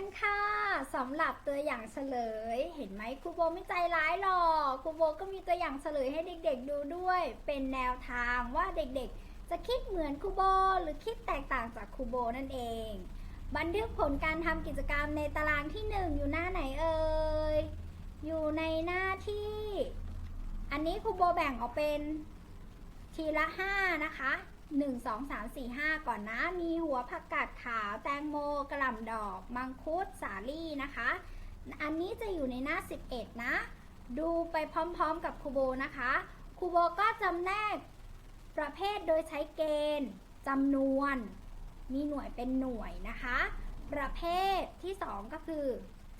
กันค่ะสำหรับตัวอย่างเฉลย เห็นไหมครูโบไม่ใจร้ายหรอกครูโบก็มีตัวอย่างเฉลยให้เด็กๆดูด้วย เป็นแนวทางว่าเด็กๆ จะคิดเหมือนครูโบหรือคิดแตกต่างจากครูโบนั่นเอง บันทึกผลการทำกิจกรรมในตารางที่หนึ่งอยู่หน้าไหนเอ่ยอยู่ในหน้าที่ อันนี้ครูโบแบ่งออกเป็นทีละห้านะคะ 1 2 3 4 5 ก่อนนะ มีหัวผักกาดขาว แตงโมกระหล่ำดอก มังคุด สาลี่นะคะ อันนี้จะอยู่ในหน้า 11 นะ ดูไปพร้อมๆกับครูโบนะคะครูโบก็จำแนกประเภทโดยใช้เกณฑ์จำนวน มีหน่วยเป็นหน่วยนะคะ ประเภทที่ 2 ก็คือ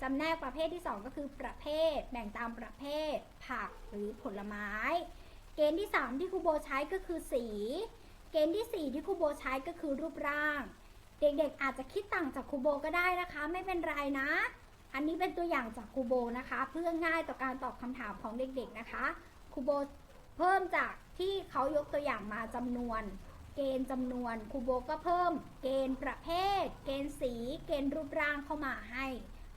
จำแนกประเภทที่ 2 ก็คือประเภท แบ่งตามประเภท ผักหรือผลไม้ เกณฑ์ที่ 3 ที่ครูโบใช้ก็คือสี เกณฑ์ที่ 4 ที่ครูโบใช้ก็คือรูปร่าง เด็กๆอาจจะคิดต่างจากครูโบก็ได้นะคะ ไม่เป็นไรนะ อันนี้เป็นตัวอย่างจากครูโบนะคะ เพื่อง่ายต่อการตอบคำถามของเด็กๆนะคะครูโบเพิ่มจากที่เขายกตัวอย่างมาจำนวน เกณฑ์จำนวนครูโบก็เพิ่ม เกณฑ์ประเภท เกณฑ์สี เกณฑ์รูปร่างเข้ามาให้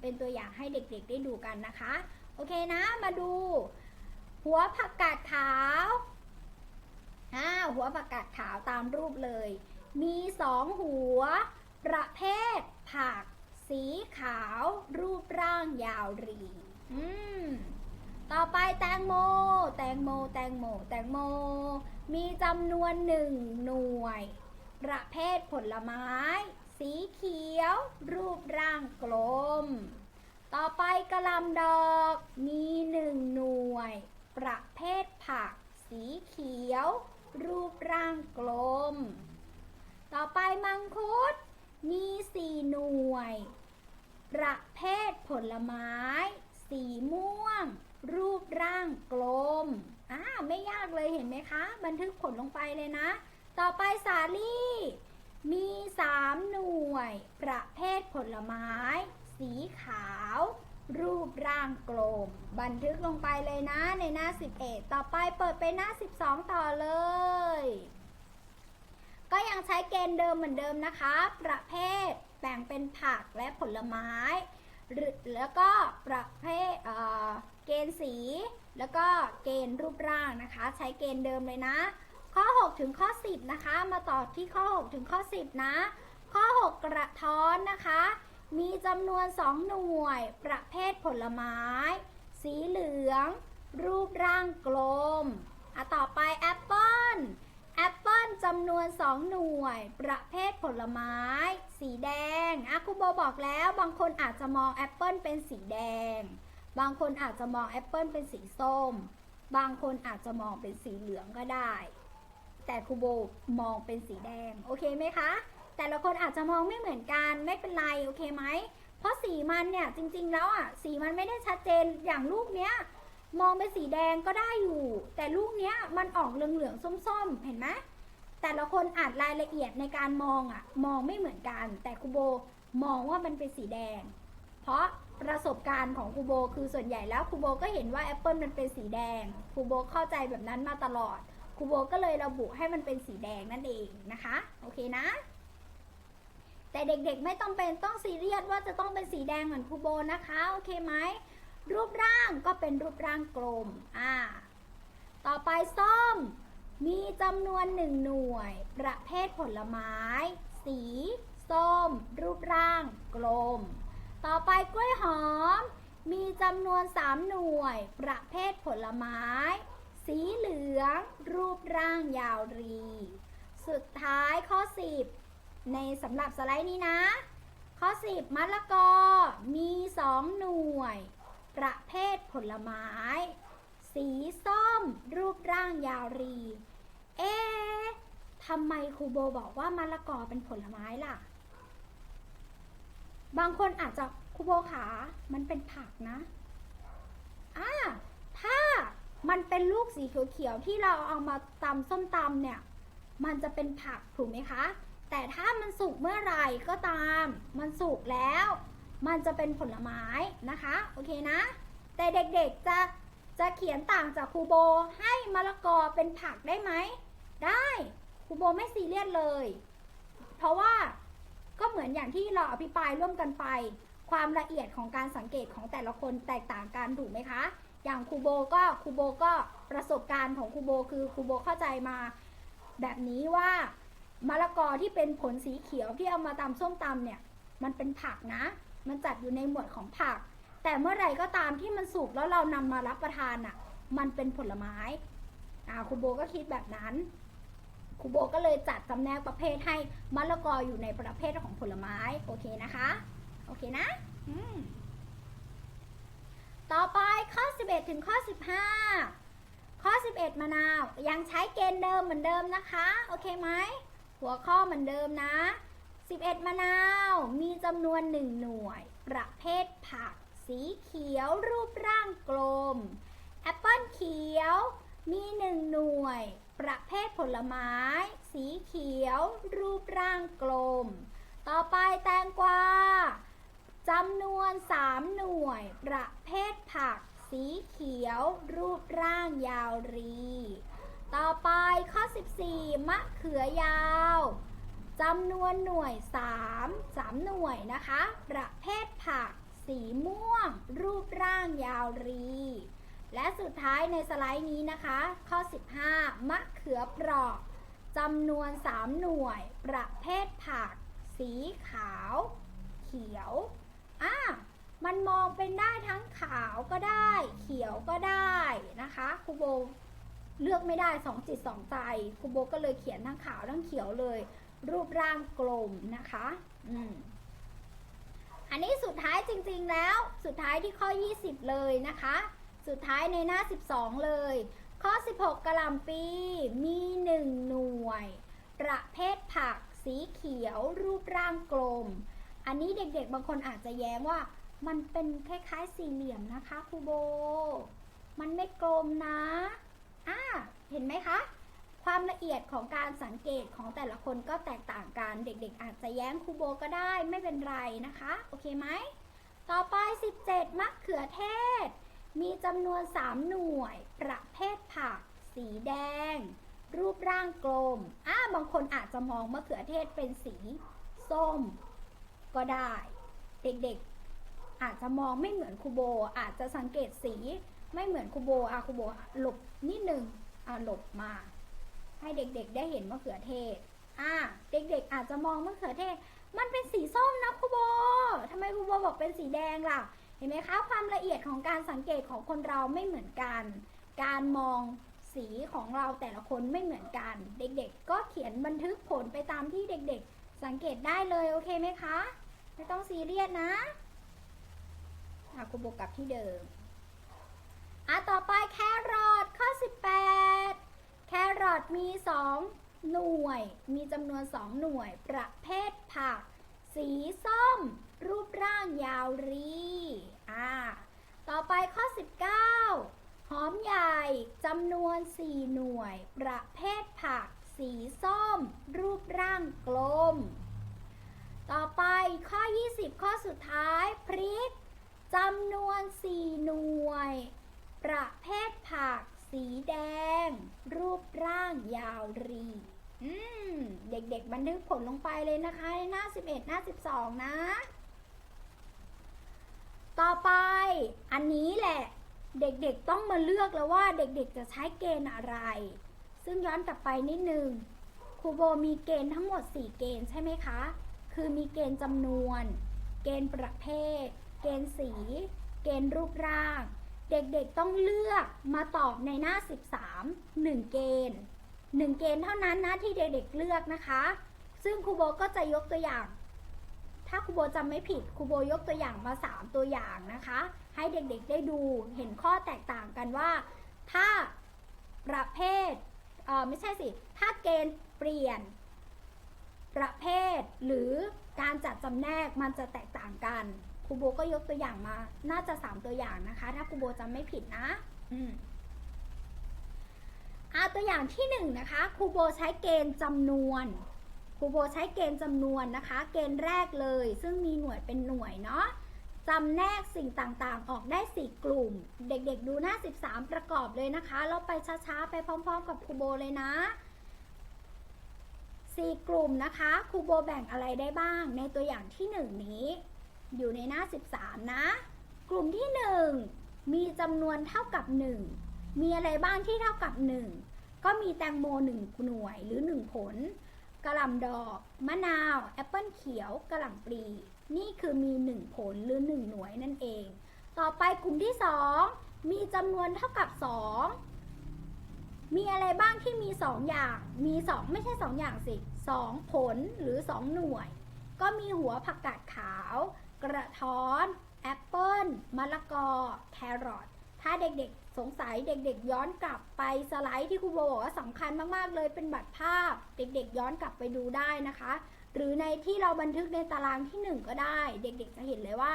เป็นตัวอย่างให้เด็กๆได้ดูกันนะคะ โอเคนะมาดู หัวผักกาดขาว อ่าหัวผักกาดขาวตามรูปเลย มีสองหัว ประเภท ผัก สีขาว รูปร่างยาวรีอืมต่อไปแตงโม แตงโม แตงโม แตงโม มีจำนวนหนึ่งหน่วย ประเภทผลไม้ สีเขียว รูปร่างกลม ต่อไปกระลำดอก มีหนึ่งหน่วย ประเภทผัก สีเขียว รูปร่างกลม ต่อไปมังคุด มีสี่หน่วย ประเภทผลไม้ สีม่วง รูปร่างกลม อ่า ไม่ยากเลยเห็นไหมคะ บันทึกผลลงไปเลยนะ ต่อไปสาลี่ มีสามหน่วย ประเภทผลไม้ สีขาว รูปร่างกลม บันทึกลงไปเลยนะในหน้า 11 ต่อไปเปิดไปหน้า 12 ต่อเลย ก็ยังใช้เกณฑ์เดิมเหมือนเดิมนะคะ ประเภทแบ่งเป็นผักและผลไม้หรือแล้วก็ประเภทเเกณฑ์สี แล้วก็เกณฑ์รูปร่างนะคะ ใช้เกณฑ์เดิมเลยนะ ข้อ 6 ถึงข้อ 10 นะคะ มาต่อที่ข้อ 6 ถึงข้อ 10 นะ ข้อ 6 กระท้อนนะคะ มีจำนวน2หน่วย ประเภทผลไม้ สีเหลือง รูปร่างกลมอะต่อไปแอปเปิ้ลแอปเปิ้ลจำนวน2หน่วย ประเภทผลไม้ สีแดงอะครูโบบอกแล้วบางคนอาจจะมองแอปเปิ้ลเป็นสีแดง บางคนอาจจะมองแอปเปิ้ลเป็นสีส้ม บางคนอาจจะมองเป็นสีเหลืองก็ได้ แต่ครูโบมองเป็นสีแดง โอเคไหมคะ แต่ละคนอาจจะมองไม่เหมือนกันไม่เป็นไรโอเคไหม เพราะสีมันเนี่ยจริง ๆ แล้วอะสีมันไม่ได้ชัดเจนอย่างลูกเนี้ยมองเป็นสีแดงก็ได้อยู่ แต่ลูกเนี้ยมันออกเหลืองๆส้มๆ เห็นไหมแต่ละคนอาจรายละเอียดในการมองอะมองไม่เหมือนกัน แต่ครูโบมองว่ามันเป็นสีแดง เพราะประสบการณ์ของครูโบคือส่วนใหญ่แล้วครูโบก็เห็นว่าแอปเปิลมันเป็นสีแดงครูโบเข้าใจแบบนั้นมาตลอดครูโบก็เลยระบุให้มันเป็นสีแดงนั่นเองนะคะ โอเคนะ แต่เด็กๆไม่ต้องเป็นต้องซีเรียสว่าจะต้องเป็นสีแดงเหมือนครูโบนะคะ โอเคไหม รูปร่างก็เป็นรูปร่างกลม อ่า ต่อไปส้ม มีจำนวนหนึ่งหน่วย ประเภทผลไม้ สี ส้ม รูปร่าง กลม ต่อไปกล้วยหอม มีจำนวน3หน่วย ประเภทผลไม้ สีเหลือง รูปร่างยาวรี สุดท้ายข้อ 10 ในสำหรับสไลด์นี้นะ ข้อ 10มะละกอมี 2 หน่วย ประเภทผลไม้ สีส้ม รูปร่างยาวรี เอ๊ะทำไมครูโบบอกว่ามะละกอเป็นผลไม้ล่ะ บางคนอาจจะครูโบขา มันเป็นผักนะอ่าถ้ามันเป็นลูกสีเขียวๆที่เราเอามาตำส้มตำเนี่ย มันจะเป็นผักถูกไหมคะ แต่ถ้ามันสุกเมื่อไหร่ก็ตาม มันสุกแล้ว มันจะเป็นผลไม้นะคะ โอเคนะ แต่เด็กๆจะจะเขียนต่างจากครูโบให้มะละกอเป็นผักได้ไหม ได้ครูโบไม่ซีเรียสเลย เพราะว่าก็เหมือนอย่างที่เราอภิปรายร่วมกันไป ความละเอียดของการสังเกตของแต่ละคนแตกต่างกันถูกไหมคะ อย่างครูโบก็ครูโบก็ประสบการณ์ของครูโบคือครูโบเข้าใจมา แบบนี้ว่า มะละกอที่เป็นผลสีเขียวที่เอามาตำส้มตำเนี่ย มันเป็นผักนะ มันจัดอยู่ในหมวดของผัก แต่เมื่อไหร่ก็ตามที่มันสุกแล้วเรานำมารับประทานอะ มันเป็นผลไม้อ่าครูโบก็คิดแบบนั้นครูโบก็เลยจัดจำแนกประเภทให้มะละกออยู่ในประเภทของผลไม้โอเคนะคะ โอเคนะอืมต่อไปข้อ 11 ถึงข้อ 15 ข้อ 11 มะนาว ยังใช้เกณฑ์เดิมเหมือนเดิมนะคะ โอเคไหม หัวข้อเหมือนเดิมนะ 11 มะนาว มีจำนวน 1 หน่วย ประเภทผัก สีเขียว รูปร่างกลม แอปเปิลเขียว มี 1 หน่วย ประเภทผลไม้ สีเขียว รูปร่างกลม ต่อไปแตงกวาจำนวน 3 หน่วย ประเภทผัก สีเขียว รูปร่างยาวรี ต่อไปข้อ 14 มะเขือยาวจำนวนหน่วย 3 3 หน่วยนะคะ ประเภทผัก สีม่วง รูปร่างยาวรี และสุดท้ายในสไลด์นี้นะคะ ข้อ 15 มะเขือเปราะจำนวน 3 หน่วย ประเภทผัก สีขาว เขียว อะ มันมองเป็นได้ทั้งขาวก็ได้ เขียวก็ได้นะคะครูโบ เลือกไม่ได้สองจิตสองใจครูโบก็เลยเขียนทั้งขาวทั้งเขียวเลย รูปร่างกลมนะคะอืมอันนี้สุดท้ายจริงๆแล้ว สุดท้ายที่ข้อ 20 เลยนะคะ สุดท้ายในหน้า 12 เลย ข้อ 16กระหล่ำปีมี 1 หน่วย ประเภทผัก สีเขียว รูปร่างกลม อันนี้เด็กๆ บางคนอาจจะแย้งว่า มันเป็นคล้ายๆสี่เหลี่ยมนะคะครูโบ มันไม่กลมนะ อ่าเห็นไหมคะ ความละเอียดของการสังเกตของแต่ละคนก็แตกต่างกัน เด็กๆ อาจจะแย้งครูโบก็ได้ไม่เป็นไรนะคะ โอเคไหม ต่อไป 17 มะเขือเทศ มีจำนวน 3 หน่วย ประเภทผัก สีแดง รูปร่างกลม อ่า บางคนอาจจะมองมะเขือเทศเป็นสี ส้ม ก็ได้ เด็กๆ อาจจะมองไม่เหมือนครูโบ อาจจะสังเกตสี ไม่เหมือนครูโบอะครูโบหลบนิดนึงอะหลบมา ให้เด็กๆได้เห็นมะเขือเทศ อะเด็กๆอาจจะมองมะเขือเทศ มันเป็นสีส้มนะครูโบทำไมครูโบบอกเป็นสีแดงล่ะ เห็นไหมคะ ความละเอียดของการสังเกตของคนเราไม่เหมือนกัน การมองสีของเราแต่ละคนไม่เหมือนกัน เด็กๆ ก็เขียนบันทึกผลไปตามที่เด็กๆ สังเกตได้เลยโอเคไหมคะ ไม่ต้องซีเรียสนะอะครูโบกลับที่เดิม อะต่อไปแครอทข้อ 18 แครอทมี 2 หน่วย มีจำนวน 2 หน่วย ประเภทผัก สีส้ม รูปร่างยาวรีอ่าต่อไปข้อ 19 หอมใหญ่จำนวน 4 หน่วย ประเภทผัก สีส้ม รูปร่างกลม ต่อไปข้อ 20 ข้อสุดท้ายพริกจำนวน 4 หน่วย ประเภทผักสีแดง รูปร่างยาวรี อืม เด็กๆ บันทึกผลลงไปเลยนะคะในหน้า 11 หน้า 12 นะ ต่อไป อันนี้แหละ เด็กๆ ต้องมาเลือกแล้วว่าเด็กๆ จะใช้เกณฑ์อะไร ซึ่งย้อนกลับไปนิดนึงครูโบมีเกณฑ์ทั้งหมด 4 เกณฑ์ใช่ไหมคะ คือมีเกณฑ์จำนวน เกณฑ์ประเภท เกณฑ์สี เกณฑ์รูปร่าง เด็กๆต้องเลือกมาตอบในหน้า 13 1 เกณฑ์ 1 เกณฑ์เท่านั้นนะที่เด็กๆเลือกนะคะ ซึ่งครูโบก็จะยกตัวอย่าง ถ้าครูโบจำไม่ผิดครูโบยกตัวอย่างมา 3 ตัวอย่างนะคะ ให้เด็กๆได้ดูเห็นข้อแตกต่างกันว่า ถ้าประเภทเออไม่ใช่สิ ถ้าเกณฑ์เปลี่ยน ประเภทหรือการจัดจำแนกมันจะแตกต่างกัน ครูโบก็ยกตัวอย่างมา น่าจะ3ตัวอย่างนะคะ ถ้าครูโบจำไม่ผิดนะอืมอ่าตัวอย่างที่1นงนะคะครูโบใช้เกณฑ์จำนวนครูโบใช้เกณฑ์จำนวนนะคะ เกณฑ์แรกเลย ซึ่งมีหน่วยเป็นหน่วยเนาะจำแนกสิ่งต่างๆ ออกได้ 4 กลุ่ม เด็กๆ ดูหน้า 13 ประกอบเลยนะคะแล้วไปช้าๆ ไปพร้อมๆ กับครูโบเลยนะ 4 กลุ่มนะคะครูโบแบ่งอะไรได้บ้าง ในตัวอย่างที่ 1 นี้ อยู่ในหน้า 13 นะ กลุ่มที่ 1 มีจำนวนเท่ากับ 1 มีอะไรบ้างที่เท่ากับ 1 ก็มีแตงโม 1 หน่วยหรือ 1 ผลกระหล่ำดอกมะนาวแอปเปิลเขียวกระหล่ำปลี นี่คือมี 1 ผลหรือ 1 หน่วยนั่นเอง ต่อไปกลุ่มที่ 2 มีจำนวนเท่ากับ 2 มีอะไรบ้างที่มี 2 อย่าง มี 2 ไม่ใช่ 2 อย่างสิ 2 ผลหรือ 2 หน่วย ก็มีหัวผักกาดขาว กระท้อนแอปเปิ้ลมะละกอ แครอทถ้าเด็กๆ สงสัยเด็กๆ ย้อนกลับไปสไลด์ที่ครูโบบอกว่าสำคัญมากๆเลยเป็นบัตรภาพ เด็กๆ ย้อนกลับไปดูได้นะคะ หรือในที่เราบันทึกในตารางที่ 1 ก็ได้ เด็กๆ จะเห็นเลยว่า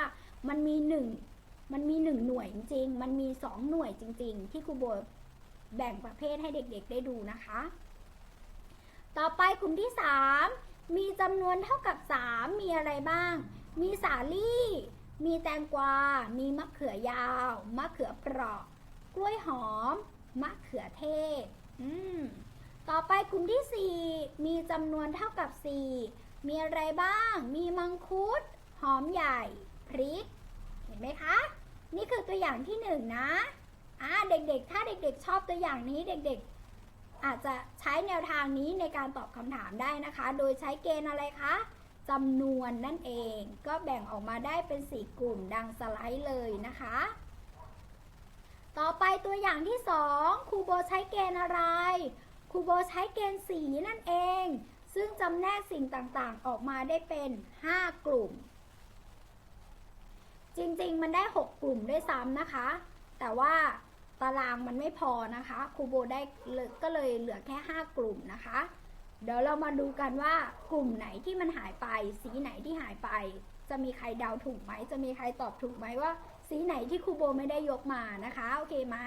มันมี 1 มันมี 1 หน่วยจริงๆ มันมี 2 หน่วยจริง ๆ ที่ครูโบแบ่งประเภทให้เด็กๆ ได้ดูนะคะ ต่อไปกลุ่มที่ 3 มีจำนวนเท่ากับ 3 มีอะไรบ้าง มีสาลี่ มีแตงกวา มีมะเขือยาว มะเขือเปราะ กล้วยหอม มะเขือเทศ อืม ต่อไปกลุ่มที่ 4 มีจำนวนเท่ากับ 4 มีอะไรบ้าง มีมังคุด หอมใหญ่ พริก เห็นไหมคะ นี่คือตัวอย่างที่ 1 นะ อ่า เด็กๆ ถ้าเด็กๆ ชอบตัวอย่างนี้ เด็กๆ อาจจะใช้แนวทางนี้ในการตอบคำถามได้นะคะ โดยใช้เกณฑ์อะไรคะ จำนวนนั่นเอง ก็แบ่งออกมาได้เป็น 4 กลุ่มดังสไลด์เลยนะคะ ต่อไปตัวอย่างที่ 2ครูโบใช้เกณฑ์อะไรครูโบใช้เกณฑ์สีนั่นเอง ซึ่งจำแนกสิ่งต่างๆ ออกมาได้เป็น 5 กลุ่ม จริงๆ มันได้ 6 กลุ่มด้วยซ้ำนะคะ แต่ว่าตารางมันไม่พอนะคะครูโบได้ก็เลยเหลือแค่ 5 กลุ่มนะคะ เดี๋ยวเรามาดูกันว่ากลุ่มไหนที่มันหายไป สีไหนที่หายไป จะมีใครเดาถูกไหม จะมีใครตอบถูกไหมว่า สีไหนที่ครูโบไม่ได้ยกมานะคะ โอเคไหม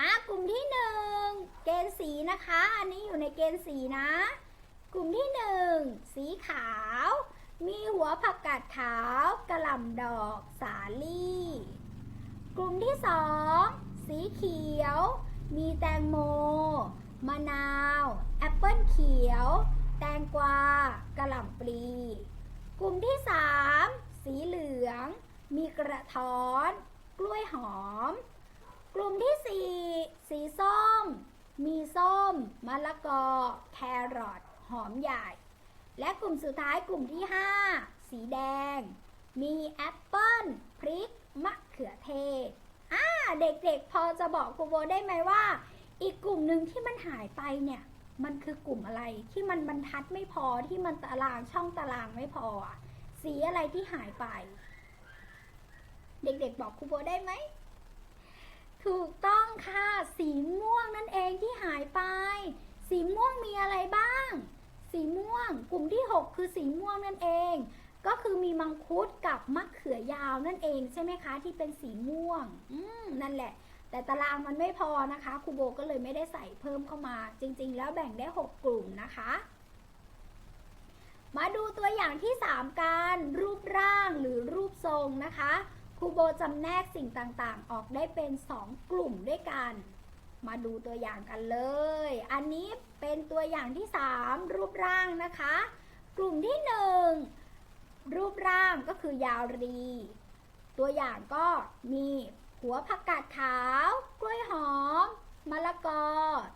อะกลุ่มที่หนึ่งเกณฑ์สีนะคะ อันนี้อยู่ในเกณฑ์สีนะ กลุ่มที่หนึ่งสีขาว มีหัวผักกาดขาวกระหล่ำดอกสาลี่ กลุ่มที่สองสีเขียว มีแตงโม มะนาว แอปเปิลเขียว แตงกวากระหล่ำปลี กลุ่มที่สามสีเหลือง มีกระท้อน กล้วยหอม กลุ่มที่สี่สีส้ม มีส้ม มะละกอ แครอท หอมใหญ่ และกลุ่มสุดท้ายกลุ่มที่ 5 สีแดง มีแอปเปิ้ลพริก มะเขือเทศอ่าเด็กๆ พอจะบอกครูโบได้ไหมว่า อีกกลุ่มหนึ่งที่มันหายไปเนี่ย มันคือกลุ่มอะไรที่มันบรรทัดไม่พอที่มันตารางช่องตารางไม่พอ สีอะไรที่หายไป เด็กๆบอกครูโบได้ไหมถูกต้องค่ะ สีม่วงนั่นเองที่หายไป สีม่วงมีอะไรบ้าง สีม่วง กลุ่มที่ 6 คือสีม่วงนั่นเอง ก็คือมีมังคุดกับมะเขือยาวนั่นเองใช่ไหมคะ ที่เป็นสีม่วง อืมนั่นแหละ แต่ตารางมันไม่พอนะคะครูโบก็เลยไม่ได้ใส่เพิ่มเข้ามา จริง ๆ แล้วแบ่งได้ 6 กลุ่มนะคะ มาดูตัวอย่างที่ 3กันรูปร่างหรือรูปทรงนะคะครูโบจำแนกสิ่งต่างๆ ออกได้เป็น 2 กลุ่มด้วยกัน มาดูตัวอย่างกันเลย อันนี้เป็นตัวอย่างที่ 3 รูปร่างนะคะ กลุ่มที่ 1 รูปร่างก็คือยาวรี ตัวอย่างก็มี หัวผักกาดขาว กล้วยหอม มะละกอ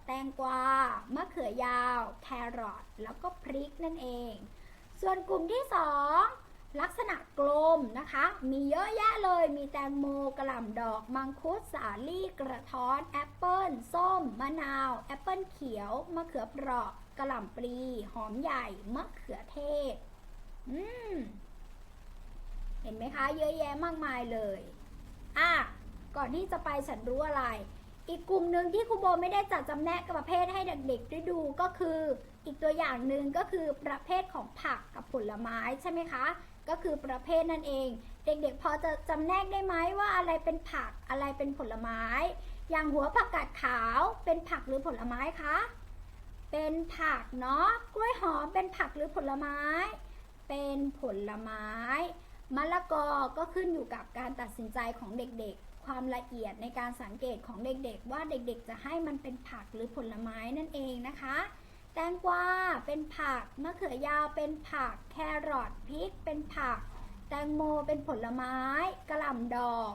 แตงกวา มะเขือยาว แครอท แล้วก็พริกนั่นเอง ส่วนกลุ่มที่ 2 ลักษณะกลมนะคะ มีเยอะแยะเลย มีแตงโม กระหล่ำดอก มังคุด สาลี่ กระท้อน แอปเปิ้ล ส้ม มะนาว แอปเปิ้ลเขียว มะเขือเปราะกระหล่ำปลี หอมใหญ่ มะเขือเทศ อืม เห็นไหมคะ เยอะแยะมากมายเลย อะ ก่อนที่จะไปฉันรู้อะไร อีกกลุ่มหนึ่งที่ครูโบไม่ได้จัดจำแนกประเภทให้เด็กๆได้ดูก็คือ อีกตัวอย่างหนึ่งก็คือประเภทของผักกับผลไม้ใช่ไหมคะ ก็คือประเภทนั่นเอง เด็กๆ พอจะจำแนกได้ไหมว่าอะไรเป็นผักอะไรเป็นผลไม้ อย่างหัวผักกาดขาวเป็นผักหรือผลไม้คะเป็นผักเนาะกล้วยหอมเป็นผักหรือผลไม้ เป็นผลไม้มะละกอก็ขึ้นอยู่กับการตัดสินใจของเด็กๆ ความละเอียดในการสังเกตของเด็กๆ ว่าเด็กๆ จะให้มันเป็นผักหรือผลไม้นั่นเองนะคะ แตงกวาเป็นผัก มะเขือยาวเป็นผัก แครอทพริกเป็นผัก แตงโมเป็นผลไม้ กระหล่ำดอก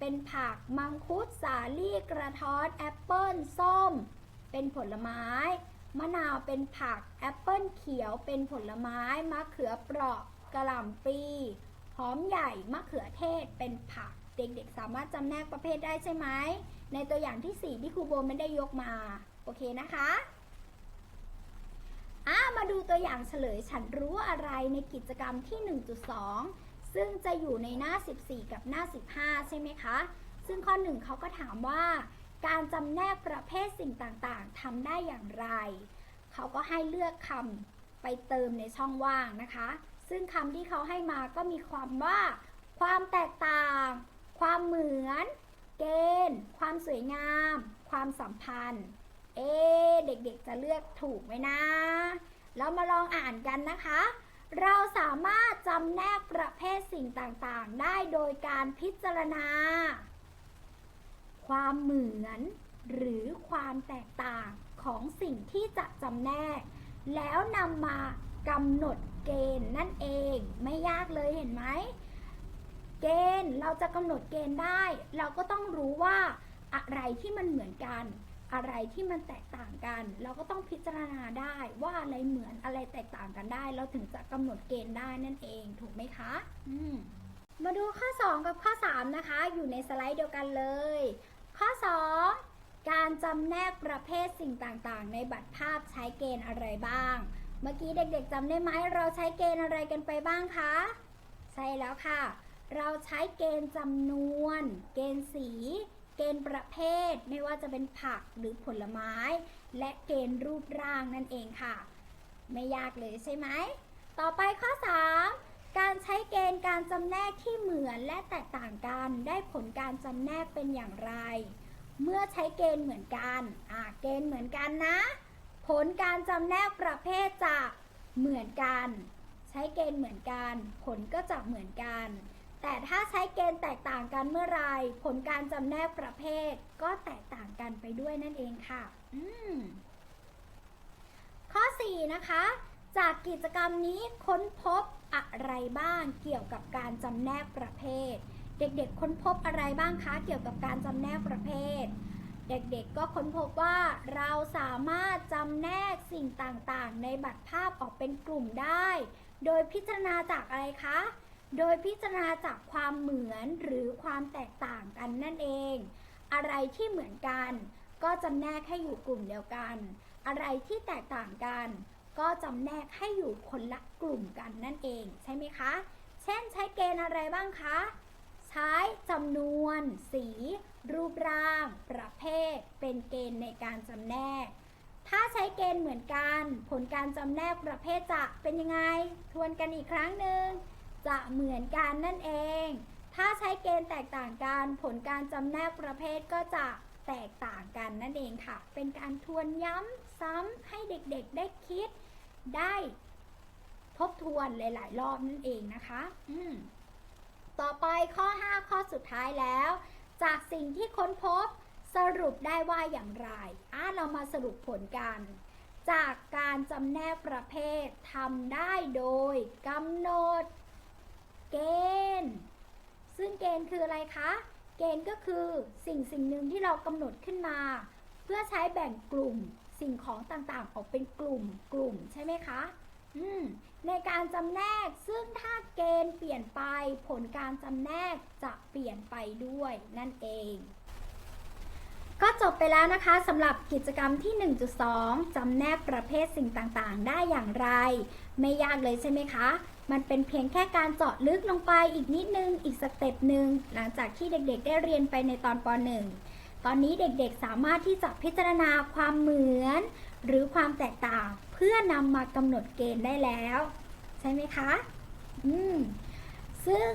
เป็นผัก มังคุด สาลี่ กระท้อน แอปเปิ้ล ส้ม เป็นผลไม้ มะนาวเป็นผัก แอปเปิ้ลเขียวเป็นผลไม้ มะเขือเปราะ กระหล่ำปี หอมใหญ่ มะเขือเทศ เป็นผัก เด็กๆ สามารถจำแนกประเภทได้ใช่ไหม ในตัวอย่างที่ 4 ที่ครูโบไม่ได้ยกมา โอเคนะคะอ่ามาดูตัวอย่างเฉลยฉันรู้อะไรในกิจกรรมที่ 1.2 ซึ่งจะอยู่ในหน้า 14 กับหน้า 15 ใช่ไหมคะ ซึ่งข้อ 1เขาก็ถามว่า การจำแนกประเภทสิ่งต่างๆทำได้อย่างไร เขาก็ให้เลือกคำไปเติมในช่องว่างนะคะ ซึ่งคำที่เขาให้มาก็มีความว่าความแตกต่าง ความเหมือน เกณฑ์ ความสวยงาม ความสัมพันธ์ เอ๊เด็กๆจะเลือกถูกไหมนะ เรามาลองอ่านกันนะคะ เราสามารถจำแนกประเภทสิ่งต่างๆ ได้โดยการพิจารณา ความเหมือนหรือความแตกต่างของสิ่งที่จะจำแนก แล้วนำมากำหนดเกณฑ์นั่นเอง ไม่ยากเลยเห็นไหม เกณฑ์ เราจะกำหนดเกณฑ์ได้ เราก็ต้องรู้ว่าอะไรที่มันเหมือนกัน อะไรที่มันแตกต่างกัน เราก็ต้องพิจารณาได้ว่าอะไรเหมือนอะไรแตกต่างกันได้ เราถึงจะกำหนดเกณฑ์ได้นั่นเองถูกไหมคะ อืมมาดูข้อ 2 กับข้อ 3 นะคะ อยู่ในสไลด์เดียวกันเลย ข้อ 2 การจำแนกประเภทสิ่งต่างๆ ในบัตรภาพใช้เกณฑ์อะไรบ้าง เมื่อกี้เด็กๆจำได้ไหมเราใช้เกณฑ์อะไรกันไปบ้างคะ ใช่แล้วค่ะ เราใช้เกณฑ์จำนวน เกณฑ์สี เกณฑ์ประเภท ไม่ว่าจะเป็นผักหรือผลไม้ และเกณฑ์รูปร่างนั่นเองค่ะ ไม่ยากเลยใช่ไหม ต่อไปข้อ 3 การใช้เกณฑ์การจำแนกที่เหมือนและแตกต่างกัน ได้ผลการจำแนกเป็นอย่างไร เมื่อใช้เกณฑ์เหมือนกันอ่าเกณฑ์เหมือนกันนะ ผลการจำแนกประเภทจะเหมือนกัน ใช้เกณฑ์เหมือนกัน ผลก็จะเหมือนกัน แต่ถ้าใช้เกณฑ์แตกต่างกันเมื่อไรผลการจำแนกประเภท ก็แตกต่างกันไปด้วยนั่นเองค่ะข้อ 4 นะคะ จากกิจกรรมนี้ค้นพบอะไรบ้างเกี่ยวกับการจำแนกประเภท เด็กๆ ค้นพบอะไรบ้างคะเกี่ยวกับการจำแนกประเภท เด็กๆ ก็ค้นพบว่าเราสามารถจำแนกสิ่งต่างๆ ในบัตรภาพออกเป็นกลุ่มได้ โดยพิจารณาจากอะไรคะ โดยพิจารณาจากความเหมือนหรือความแตกต่างกันนั่นเอง อะไรที่เหมือนกัน ก็จำแนกให้อยู่กลุ่มเดียวกัน อะไรที่แตกต่างกัน ก็จำแนกให้อยู่คนละกลุ่มกันนั่นเองใช่ไหมคะ เช่นใช้เกณฑ์อะไรบ้างคะ ใช้จำนวน สี รูปร่าง ประเภท เป็นเกณฑ์ในการจำแนก ถ้าใช้เกณฑ์เหมือนกัน ผลการจำแนกประเภทจะเป็นยังไง ทวนกันอีกครั้งหนึ่ง จะเหมือนกันนั่นเอง ถ้าใช้เกณฑ์แตกต่างกัน ผลการจำแนกประเภทก็จะแตกต่างกันนั่นเองค่ะ เป็นการทวนย้ำซ้ำให้เด็กๆได้คิด ได้ทบทวนหลาย ๆ รอบนั่นเองนะคะ อืมต่อไปข้อ 5 ข้อสุดท้ายแล้ว จากสิ่งที่ค้นพบสรุปได้ว่าอย่างไรอะเรามาสรุปผลกัน จากการจำแนกประเภททำได้โดยกำหนด เกณฑ์ ซึ่งเกณฑ์คืออะไรคะ เกณฑ์ก็คือสิ่งสิ่งหนึ่งที่เรากำหนดขึ้นมา เพื่อใช้แบ่งกลุ่มสิ่งของต่างๆ ออกเป็นกลุ่มกลุ่มใช่ไหมคะอืมในการจำแนกซึ่งถ้าเกณฑ์เปลี่ยนไปผลการจำแนกจะเปลี่ยนไปด้วยนั่นเอง ก็จบไปแล้วนะคะสำหรับกิจกรรมที่ 1.2จำแนกประเภทสิ่งต่างๆ ได้อย่างไร ไม่ยากเลยใช่ไหมคะ มันเป็นเพียงแค่การเจาะลึกลงไปอีกนิดนึง อีกสเต็ปหนึ่งหลังจากที่เด็กๆ ได้เรียนไปในตอนป .1 ตอนนี้เด็กๆสามารถที่จะพิจารณาความเหมือน หรือความแตกต่างเพื่อนำมากำหนดเกณฑ์ได้แล้ว ใช่ไหมคะ อืม ซึ่ง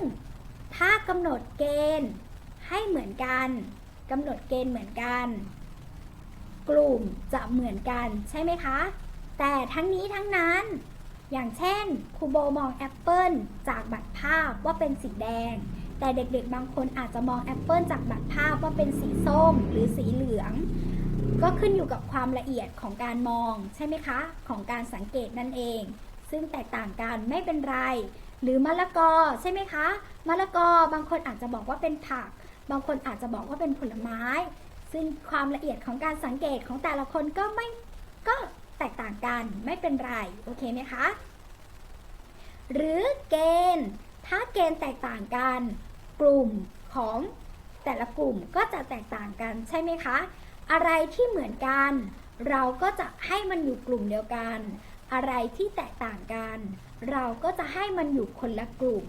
ถ้ากำหนดเกณฑ์ให้เหมือนกันกำหนดเกณฑ์เหมือนกัน กลุ่มจะเหมือนกันใช่ไหมคะ แต่ทั้งนี้ทั้งนั้น อย่างเช่นครูโบมองแอปเปิลจากบัตรภาพว่าเป็นสีแดง แต่เด็กๆ บางคนอาจจะมองแอปเปิลจากบัตรภาพว่าเป็นสีส้มหรือสีเหลือง ก็ขึ้นอยู่กับความละเอียดของการมองใช่ไหมคะ ของการสังเกตนั่นเอง ซึ่งแตกต่างกันไม่เป็นไร หรือมะละกอใช่ไหมคะมะละกอบางคนอาจจะบอกว่าเป็นผัก บางคนอาจจะบอกว่าเป็นผลไม้ ซึ่งความละเอียดของการสังเกตของแต่ละคนก็ไม่ก็ แตกต่างกันไม่เป็นไร โอเคไหมคะ หรือเกณฑ์ ถ้าเกณฑ์แตกต่างกัน กลุ่มของแต่ละกลุ่มก็จะแตกต่างกันใช่ไหมคะ อะไรที่เหมือนกัน เราก็จะให้มันอยู่กลุ่มเดียวกัน อะไรที่แตกต่างกัน เราก็จะให้มันอยู่คนละกลุ่ม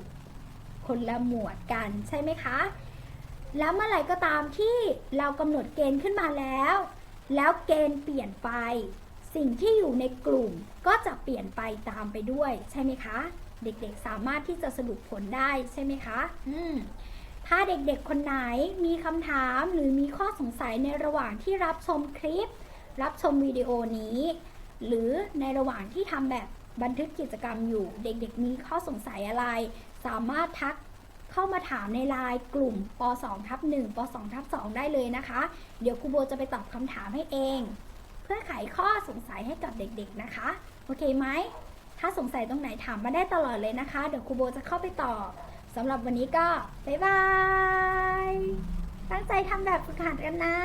คนละหมวดกันใช่ไหมคะ แล้วเมื่อไหร่ก็ตามที่เรากำหนดเกณฑ์ขึ้นมาแล้ว แล้วเกณฑ์เปลี่ยนไป สิ่งที่อยู่ในกลุ่มก็จะเปลี่ยนไปตามไปด้วยใช่ไหมคะ เด็กๆสามารถที่จะสรุปผลได้ใช่ไหมคะอืมถ้าเด็กๆคนไหนมีคำถามหรือมีข้อสงสัยในระหว่างที่รับชมคลิป รับชมวิดีโอนี้ หรือในระหว่างที่ทำแบบบันทึกกิจกรรมอยู่ เด็กๆมีข้อสงสัยอะไร สามารถทักเข้ามาถามในไลน์กลุ่มป .2 ทับ1ป .2 ทับ2ได้เลยนะคะ เดี๋ยวครูโบจะไปตอบคำถามให้เอง พื่อไขข้อสงสัยให้กับเด็กๆนะคะ โอเคไหม ถ้าสงสัยตรงไหนถามมาได้ตลอดเลยนะคะ เดี๋ยวครูโบจะเข้าไปตอบสำหรับวันนี้ก็ บ๊ายบาย ตั้งใจทำแบบฝึกหัดกันนะ